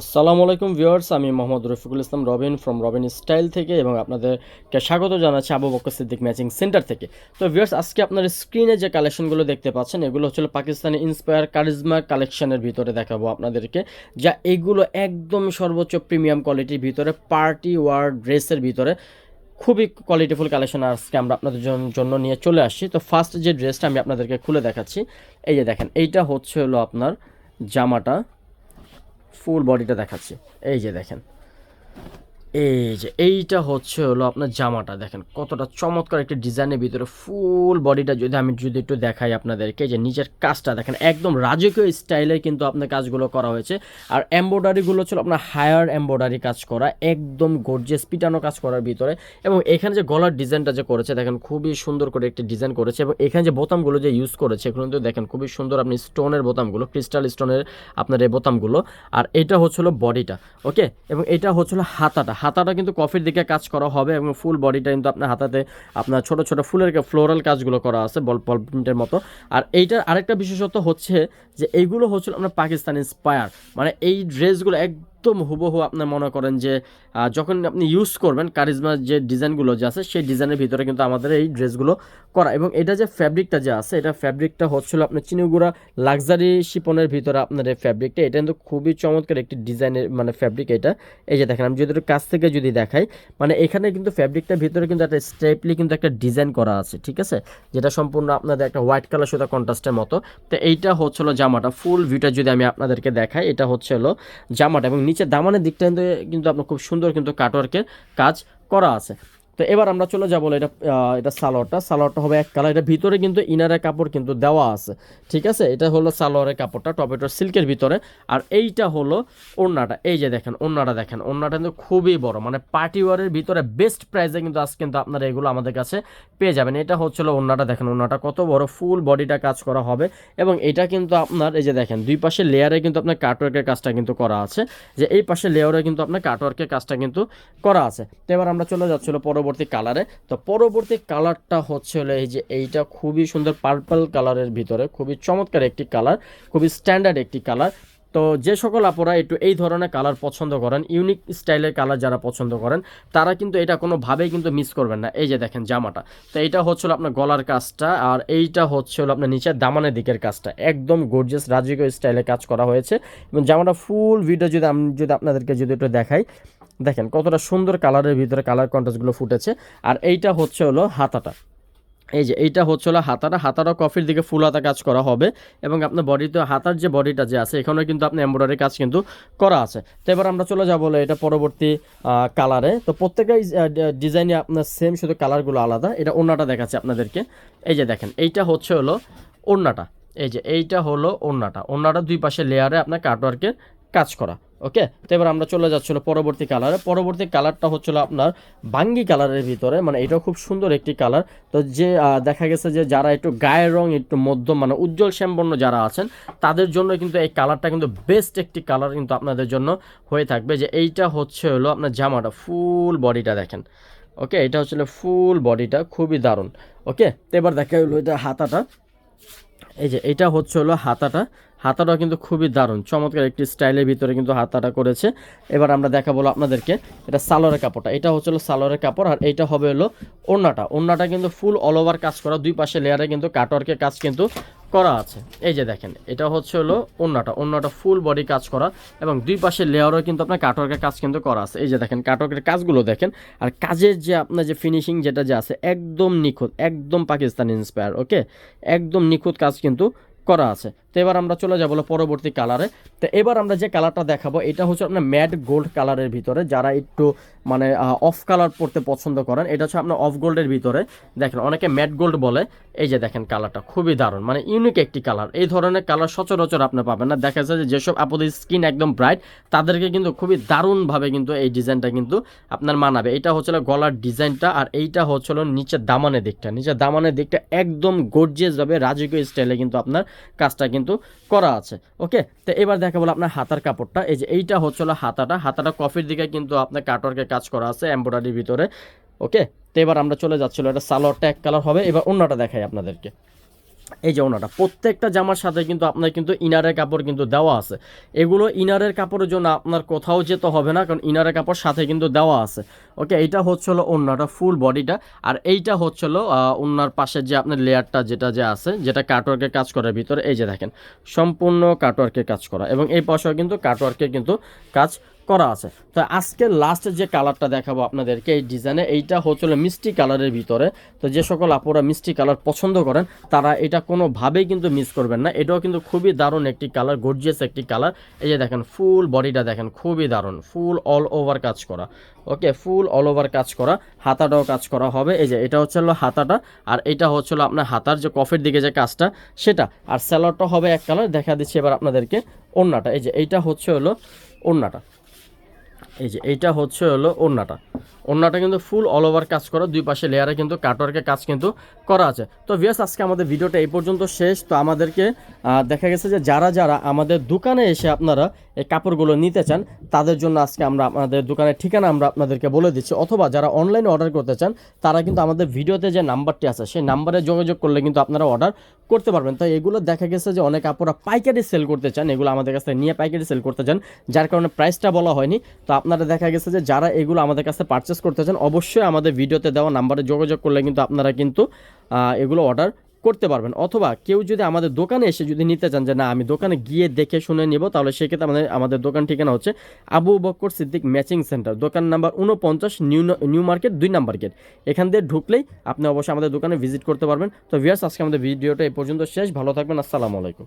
আসসালামু আলাইকুম ভিউয়ার্স, আমি মোহাম্মদ রফিকুল ইসলাম রবিন ফ্রম রবিন স্টাইল থেকে এবং আপনাদেরকে স্বাগত জানাচ্ছি আবু বকর সিদ্দিক ম্যাচিং সেন্টার থেকে। তো ভিউয়ার্স, আজকে আপনার স্ক্রিনে যে কালেকশনগুলো দেখতে পাচ্ছেন, এগুলো হচ্ছিল পাকিস্তানি ইন্সপায়ার কারিজমা কালেকশনের ভিতরে দেখাবো আপনাদেরকে, যা এগুলো একদম সর্বোচ্চ প্রিমিয়াম কোয়ালিটির ভিতরে পার্টি ওয়ার ড্রেসের ভিতরে খুবই কোয়ালিটিফুল কালেকশন আজকে আমরা আপনাদের জন- জন্য নিয়ে চলে আসছি। তো ফার্স্ট যে ড্রেসটা আমি আপনাদেরকে খুলে দেখাচ্ছি, এই যে দেখেন, এইটা হচ্ছে হলো আপনার জামাটা। ফুল বডিটা দেখাচ্ছি। এই যে দেখেন। এই যে, এইটা হচ্ছে হলো আপনার জামাটা। দেখেন কতটা চমৎকার একটা ডিজাইনের ভিতরে ফুল বডিটা যদি আমি যদি একটু দেখাই আপনাদেরকে, যে নিচের কাজটা দেখেন একদম রাজকীয় স্টাইলে কিন্তু আপনার কাজগুলো করা হয়েছে। আর এম্ব্রয়ডারিগুলো ছিল আপনার হায়ার এম্ব্রয়ডারি কাজ করা, একদম গর্জিয়াস পিটানো কাজ করার ভিতরে। এবং এখানে যে গলার ডিজাইনটা যে করেছে, দেখেন খুবই সুন্দর করে একটি ডিজাইন করেছে। এবং এখানে যে বোতামগুলো যে ইউজ করেছে, এগুলো কিন্তু দেখেন খুবই সুন্দর আপনি স্টোনের বোতামগুলো ক্রিস্টাল স্টোনের আপনার এই বোতামগুলো। আর এটা হচ্ছিল বডিটা ওকে এবং এটা হচ্ছিল হাতাটা হাতাটা কিন্তু কফির দিকে কাজ করা হবে এবং ফুল বডিটা কিন্তু আপনার হাতাতে আপনার ছোট ছোট ফুলের ফ্লোরাল কাজগুলো করা আছে, বল বল প্রিন্টের মতো। আর এইটার আরেকটা বিশেষত্ব হচ্ছে যে এইগুলো হচ্ছিল আপনার পাকিস্তান ইন্সপায়ার মানে এই ড্রেসগুলো একদম হুবহু আপনার মনে করেন যে যখন আপনি ইউজ করবেন কারিজমার যে ডিজাইনগুলো যে আছে, সেই ডিজাইনের ভিতরে কিন্তু আমাদের এই ড্রেসগুলো করা। এবং এটা যে ফ্যাব্রিকটা যে আছে, এটা ফ্যাব্রিকটা হচ্ছিল আপনার চিনিগুড়া লাক্সারি শিপনের ভিতরে আপনার এই ফ্যাব্রিকটা এটা কিন্তু খুবই চমৎকার একটি ডিজাইনের মানে ফ্যাব্রিক এটা। এই যে দেখেন, আমি যদি একটু কাছ থেকে যদি দেখাই মানে এখানে কিন্তু ফ্যাব্রিকটার ভিতরে কিন্তু একটা স্টেপলি কিন্তু একটা ডিজাইন করা আছে, ঠিক আছে? যেটা সম্পূর্ণ আপনাদের একটা হোয়াইট কালার সুতা কন্ট্রাস্টের মতো। তো এইটা হচ্ছিল জামাটা। ফুল ভিউটা যদি আমি আপনাদেরকে দেখাই, এটা হচ্ছে হলো জামাটা। এবং নিচে দামানের দিকটা কিন্তু আপনার খুব সুন্দর কিন্তু কাটওয়ার্কের কাজ করা আছে। তো এবার আমরা চলে যাব এটা এটা সালোয়ারটা। সালোয়ারটা হবে এক কালার। এটা ভিতরে কিন্তু ইনারের কাপড় কিন্তু দেওয়া আছে। ঠিক আছে? এটা হলো সালোয়ারের কাপড়টা টপেটোর সিল্কের ভিতরে। আর এইটা হলো ওড়নাটা। এই যে দেখেন, ওড়নাটা দেখেন। ওড়নাটা কিন্তু খুবই বড়। মানে পার্টি ওয়ারের ভিতরে বেস্ট প্রাইসে কিন্তু আজ কিন্তু আপনারা এগুলো আমাদের কাছে পেয়ে যাবেন। এটা হচ্ছিল ওড়নাটা। দেখেন, ওড়নাটা কত বড়। ফুল বডিটা কাজ করা হবে। এবং এটা কিন্তু আপনার, এই যে দেখেন, দুই পাশে লেয়ারে কিন্তু আপনার কাটওয়ার্কের কাজটা কিন্তু করা আছে। যে এই পাশে লেয়ারে কিন্তু আপনার কাটওয়ার্কের কাজটা কিন্তু করা আছে। তো এবার আমরা চলে যাচ্ছিল পরবর্তী কালারে তো পরবর্তী কালারটা হচ্ছে হলো এই যে এইটা খুবই সুন্দর পার্পল কালারের ভিতরে, খুবই চমৎকার একটি কালার খুবই স্ট্যান্ডার্ড একটি কালার তো যে সকল আপুরা একটু এই ধরনের কালার পছন্দ করেন ইউনিক স্টাইলের কালার যারা পছন্দ করেন, তারা কিন্তু এটা কোনোভাবেই কিন্তু মিস করবেন না। এই যে দেখেন জামাটা। তো এইটা হচ্ছিল আপনার গলার কাজটা, আর এইটা হচ্ছে হলো আপনার নিচে দামানের দিকের কাজটা। একদম গর্জিয়াস রাজকীয় স্টাইলে কাজ করা হয়েছে। এবং জামাটা ফুল ভিডিও যদি আমি যদি আপনাদেরকে যদি একটু দেখাই দেখেন কতটা সুন্দর কালারের ভিতরে কালার কন্ট্রাস্টগুলো ফুটেছে। আর এইটা হচ্ছে হলো হাতাটা। এই যে এইটা হচ্ছে হলো হাতাটা। হাতাটা কফির দিকে ফুল হাতা কাজ করা হবে এবং আপনার বডিতে হাতার যে বডিটা যে আছে, এখানেও কিন্তু আপনি এমব্রয়ডারি কাজ কিন্তু করা আছে। তো এবার আমরা চলে যাব এটা পরবর্তী কালারে। তো প্রত্যেকটা ডিজাইনে আপনার সেম শুধু কালারগুলো আলাদা। এটা ওড়নাটা দেখাচ্ছে আপনাদেরকে। এই যে দেখেন, এইটা হচ্ছে হলো ওড়নাটা এই যে এইটা হলো ওড়নাটা ওড়নাটা দুই পাশে লেয়ারে আপনার কাটওয়ার্কের কাজ করা। ওকে? তো এবার আমরা চলে যাচ্ছিল পরবর্তী কালারে পরবর্তী কালারটা হচ্ছিল আপনার বাঙ্গি কালারের ভিতরে। মানে এটাও খুব সুন্দর একটি কালার তো যে দেখা গেছে যে যারা একটু গায়ের রং, একটু মধ্যম মানে উজ্জ্বল শ্যামবর্ণ যারা আছেন, তাদের জন্য কিন্তু এই কালারটা কিন্তু বেস্ট একটি কালার কিন্তু আপনাদের জন্য হয়ে থাকবে যে এইটা হচ্ছে হলো আপনার জামাটা ফুল বডিটা দেখেন। ওকে? এটা হচ্ছে ফুল বডিটা খুবই দারুণ। ওকে? তো এবার দেখা হলো এটা হাতাটা। এই যে, এটা হচ্ছে হলো হাতাটা। হাতাটা কিন্তু খুবই দারুণ। চমৎকার একটি স্টাইলের ভিতরে কিন্তু হাতাটা করেছে। এবার আমরা দেখাবো আপনাদেরকে এটা সালোয়ারের কাপড়টা। এটা হচ্ছে হলো সালোয়ারের কাপড় আর এইটা হবে হলো ওড়নাটা। ওড়নাটা কিন্তু ফুল অল ওভার কাজ করা। দুই পাশে লেয়ারে কিন্তু কাটওয়ার্কের কাজ কিন্তু করা আছে। এই যে দেখেন, এটা হচ্ছে হলো ওড়নাটা। ওড়নাটা ফুল বডি কাজ করা এবং দুই পাশে লেয়ারও কিন্তু আপনার কাটওয়ার্কের কাজ কিন্তু করা আছে। এই যে দেখেন কাটওয়ার্কের কাজগুলো দেখেন। আর কাজের যে আপনার যে ফিনিশিং যেটা যে আছে, একদম নিখুঁত, একদম পাকিস্তান ইন্সপায়ার ওকে একদম নিখুঁত কাজ কিন্তু করা আছে। তো এবার আমরা চলে যাব পরবর্তী কালারে তো এবার আমরা যে কালারটা দেখাবো, এটা হচ্ছে আপনার ম্যাট গোল্ড কালারের ভিতরে। যারা একটু মানে অফ কালার পড়তে পছন্দ করেন, এটা হচ্ছে আপনার অফ গোল্ডের ভিতরে। দেখেন, অনেকে ম্যাট গোল্ড বলে। এই যে দেখেন কালারটা খুবই দারুণ। মানে ইউনিক একটি কালার এই ধরনের কালার সচরাচর আপনি পাবেন না। দেখা যায় যে যেসব আপনাদের স্কিন একদম ব্রাইট তাদেরকে কিন্তু খুবই দারুণভাবে কিন্তু এই ডিজাইনটা কিন্তু আপনার মানাবে। এটা হচ্ছিল গলার ডিজাইনটা আর এইটা হচ্ছিল নিচের দামানের দিকটা। নিচের দামানের দিকটা একদম গর্জিয়াসভাবে রাজকীয় স্টাইলে কিন্তু আপনার কাজটা কিন্তু করা আছে। ওকে তো এবার দেখা বলো আপনার হাতার কাপড়টা। এই যে এইটা হচ্ছিল হাতাটা। হাতাটা কফির দিকে কিন্তু আপনার কাটওয়ার্কের কাজ করা আছে এমব্রয়ডারির ভিতরে। ওকে তো এবার আমরা চলে যাচ্ছিল এটা সালোয়ারটা এক কালার হবে। এবার অন্যটা দেখাই আপনাদেরকে। এই যে ওনাটা প্রত্যেকটা জামার সাথে কিন্তু আপনার কিন্তু ইনারের কাপড় কিন্তু দেওয়া আছে। এগুলো ইনারের কাপড়ের জন্য আপনার কোথাও যেতে হবে না, কারণ ইনারের কাপড় সাথে কিন্তু দেওয়া আছে। ওকে এইটা হচ্ছে হলো ওনাটা ফুল বডিটা আর এইটা হচ্ছে হলো ওনার পাশে যে আপনার লেয়ারটা যেটা যে আছে, যেটা কাটওয়ার্কের কাজ করার ভিতরে, এই যে দেখেন, সম্পূর্ণ কাটওয়ার্কের কাজ করা। এবং এই পাশেও কিন্তু কাটওয়ার্কের কিন্তু কাজ করা আছে। তো আজকে লাস্ট যে কালারটা দেখাবো আপনাদেরকে এই ডিজাইনে এইটা হচ্ছিল মিষ্টি কালারের ভিতরে। তো যে সকল আপুরা মিষ্টি কালার পছন্দ করেন, তারা এটা কোনোভাবেই কিন্তু মিস করবেন না। এটাও কিন্তু খুবই দারুণ একটি কালার গর্জিয়াস একটি কালার এই যে দেখেন ফুল বডিটা দেখেন, খুবই দারুণ। ফুল অল ওভার কাজ করা। ওকে ফুল অল ওভার কাজ করা। হাতাটাও কাজ করা হবে। এই যে, এটা হচ্ছে হাতাটা। আর এটা হচ্ছে হলো আপনার হাতার যে কফের দিকে যে কাজটা, সেটা। আর স্যালাডটা হবে এক কালার দেখা দিচ্ছি এবার আপনাদেরকে ওড়নাটা এই যে, এইটা হচ্ছে হলো ওড়নাটা এই যে, এইটা হচ্ছে হলো ওড়নাটা। ওড়নাটা কিন্তু ফুল অল ওভার কাজ করা, দুই পাশে লেয়ারে কিন্তু কাটওয়ার্কের কাজ কিন্তু করা আছে। তো ভিয়াস আজকে আমাদের ভিডিওটা এই পর্যন্ত শেষ। তো আমাদেরকে দেখা গেছে যে যারা যারা আমাদের দোকানে এসে আপনারা এই কাপড়গুলো নিতে চান, তাদের জন্য আজকে আমরা আমাদের দোকানের ঠিকানা আমরা আপনাদেরকে বলে দিচ্ছি। অথবা যারা অনলাইনে অর্ডার করতে চান, তারা কিন্তু আমাদের ভিডিওতে যে নাম্বারটি আছে, সেই নাম্বারে যোগাযোগ করলে কিন্তু আপনারা অর্ডার করতে পারবেন। তো এগুলো দেখা গেছে যে অনেক আপুরা পাইকারি সেল করতে চান, এগুলো আমাদের কাছে নিয়ে পাইকারি সেল করতে চান, যার কারণে প্রাইসটা বলা হয়নি। তো আপনারা দেখা গেছে যে যারা এগুলো আমাদের কাছে পারচেস করতে চান, অবশ্যই আমাদের ভিডিওতে দেওয়া নাম্বারে যোগাযোগ করলে কিন্তু আপনারা কিন্তু এগুলো অর্ডার করতে পারবেন। অথবা কেউ যদি আমাদের দোকানে এসে যদি নিতে চান যে না, আমি দোকানে গিয়ে দেখে শুনে নিব, তাহলে সেক্ষেত্রে আমাদের আমাদের দোকান ঠিকানা হচ্ছে আবু বক্কর সিদ্দিক ম্যাচিং সেন্টার দোকান নাম্বার উনপঞ্চাশ নিউ নিউ মার্কেট, দুই নাম্বার গেট এখান দিয়ে ঢুকলেই আপনি অবশ্যই আমাদের দোকানে ভিজিট করতে পারবেন। তো ভিয়ার্স আজকে আমাদের ভিডিওটা এই পর্যন্ত শেষ। ভালো থাকবেন, আসসালামু আলাইকুম।